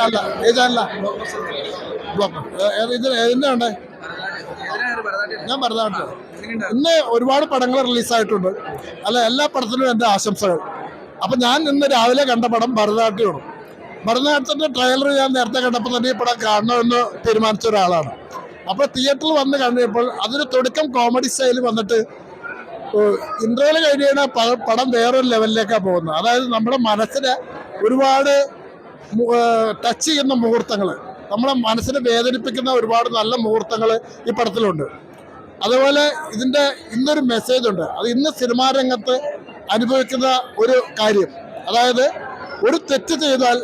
ചാനല ഏത് ചാനല ബ്ലോക്ക് ഇത് ഇതിന്റെ ഉണ്ടേ ഞാൻ ഭരതനാട്യം. ഇന്ന് ഒരുപാട് പടങ്ങൾ റിലീസായിട്ടുണ്ട്. അല്ല എല്ലാ പടത്തിനും എന്റെ ആശംസകൾ. അപ്പം ഞാൻ ഇന്ന് രാവിലെ കണ്ട പടം ഭരതനാട്യമാണ്. ഭരതനാട്യത്തിന്റെ ട്രെയിലർ ഞാൻ നേരത്തെ കണ്ടപ്പോൾ തന്നെ ഈ പടം കാണണമെന്ന് തീരുമാനിച്ച ഒരാളാണ്. അപ്പോൾ തിയേറ്ററിൽ വന്ന് കണ്ടപ്പോൾ അതിന് തുടക്കം കോമഡി സ്റ്റൈൽ വന്നിട്ട് ഇൻട്രോയിൽ കഴിഞ്ഞാൽ പടം വേറൊരു ലെവലിലേക്കാണ് പോകുന്നത്. അതായത് നമ്മുടെ മനസ്സിനെ ഒരുപാട് ടച്ച് ചെയ്യുന്ന മുഹൂർത്തങ്ങൾ നമ്മളെ മനസ്സിനെ വേദനിപ്പിക്കുന്ന ഒരുപാട് നല്ല മുഹൂർത്തങ്ങൾ ഈ പടത്തിലുണ്ട്. അതുപോലെ ഇതിന്റെ ഇന്നൊരു മെസ്സേജ് ഉണ്ട്. അത് ഇന്ന് സിനിമാ രംഗത്ത് അനുഭവിക്കുന്ന ഒരു കാര്യം. അതായത് ഒരു തെറ്റ് ചെയ്താൽ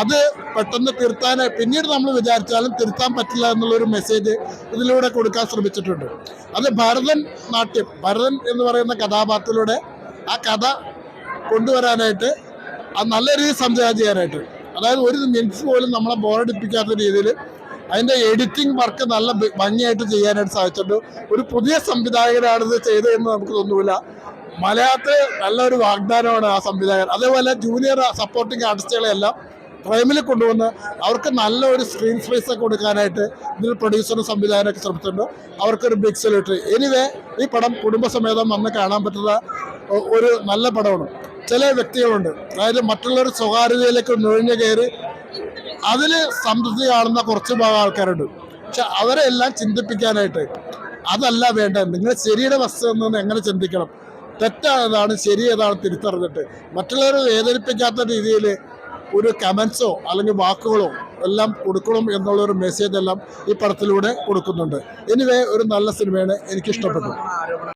അത് പെട്ടെന്ന് തിരുത്താൻ പിന്നീട് നമ്മൾ വിചാരിച്ചാലും തിരുത്താൻ പറ്റില്ല എന്നുള്ളൊരു മെസ്സേജ് ഇതിലൂടെ കൊടുക്കാൻ ശ്രമിച്ചിട്ടുണ്ട്. അത് ഭരതൻ നാട്യം ഭരതൻ എന്ന് പറയുന്ന കഥാപാത്രത്തിലൂടെ ആ കഥ കൊണ്ടുവരാനായിട്ട് അത് നല്ല രീതിയിൽ സംവിധാനം ചെയ്യാനായിട്ട് അതായത് ഒരു മിനിറ്റ്സ് പോലും നമ്മളെ ബോറടിപ്പിക്കാത്ത രീതിയിൽ അതിന്റെ എഡിറ്റിംഗ് വർക്ക് നല്ല ഭംഗിയായിട്ട് ചെയ്യാനായിട്ട് സാധിച്ചിട്ടുണ്ട്. ഒരു പുതിയ സംവിധായകനാണ് ഇത് ചെയ്തതെന്ന് നമുക്ക് തോന്നൂല. മലയാളത്തിൽ നല്ലൊരു വാഗ്ദാനമാണ് ആ സംവിധായകൻ. അതേപോലെ ജൂനിയർ സപ്പോർട്ടിംഗ് ആർട്ടിസ്റ്റുകളെല്ലാം പ്രൈമിൽ കൊണ്ടുവന്ന് അവർക്ക് നല്ല ഒരു സ്ക്രീൻ സ്പേസ് കൊടുക്കാനായിട്ട് ഇതിൽ പ്രൊഡ്യൂസറും സംവിധായകനൊക്കെ ശ്രമിച്ചിട്ടുണ്ട്. അവർക്കൊരു ബിഗ് സൊല്യൂട്ടറി എനിവേ ഈ പടം കുടുംബസമേതം വന്ന് കാണാൻ പറ്റുന്ന ഒരു നല്ല പടമാണ്. ചില വ്യക്തികളുണ്ട്. അതായത് മറ്റുള്ളവർ സ്വകാര്യതയിലേക്ക് നുഴഞ്ഞു കയറി അതിൽ സംതൃപ്തി കാണുന്ന കുറച്ച് ഭാഗം ആൾക്കാരുണ്ട്. പക്ഷെ അവരെ എല്ലാം ചിന്തിപ്പിക്കാനായിട്ട് അതല്ല വേണ്ടത്. നിങ്ങൾ ശരിയുടെ വസ്തു നിന്ന് എങ്ങനെ ചിന്തിക്കണം? തെറ്റാണ് ശരി ഏതാണ് തിരിച്ചറിഞ്ഞിട്ട്. മറ്റുള്ളവരെ വേദനിപ്പിക്കാത്ത രീതിയിൽ ഒരു കമൻസോ അല്ലെങ്കിൽ വാക്കുകളോ എല്ലാം കൊടുക്കണം എന്നുള്ള ഒരു മെസ്സേജ് എല്ലാം ഈ പടത്തിലൂടെ കൊടുക്കുന്നുണ്ട്. എനിവേ ഒരു നല്ല സിനിമയാണ് എനിക്ക് ഇഷ്ടപ്പെട്ടു